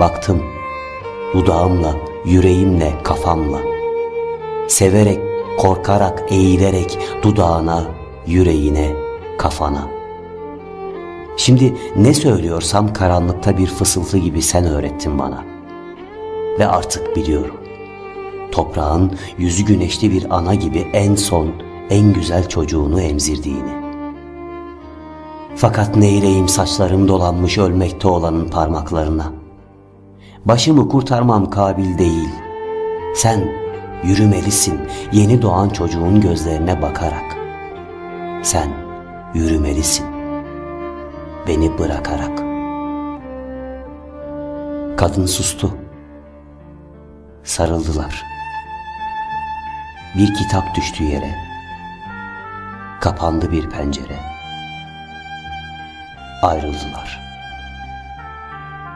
Baktım dudağımla, yüreğimle, kafamla. Severek, korkarak, eğilerek dudağına, yüreğine, kafana. Şimdi ne söylüyorsam karanlıkta bir fısıltı gibi sen öğrettin bana. Ve artık biliyorum. Toprağın yüzü güneşli bir ana gibi en son, en güzel çocuğunu emzirdiğini. Fakat neyleyim saçlarım dolanmış ölmekte olanın parmaklarına. Başımı kurtarmam kabil değil. Sen yürümelisin yeni doğan çocuğun gözlerine bakarak. Sen yürümelisin beni bırakarak. Kadın sustu. Sarıldılar. Bir kitap düştü yere. Kapandı bir pencere. Ayrıldılar.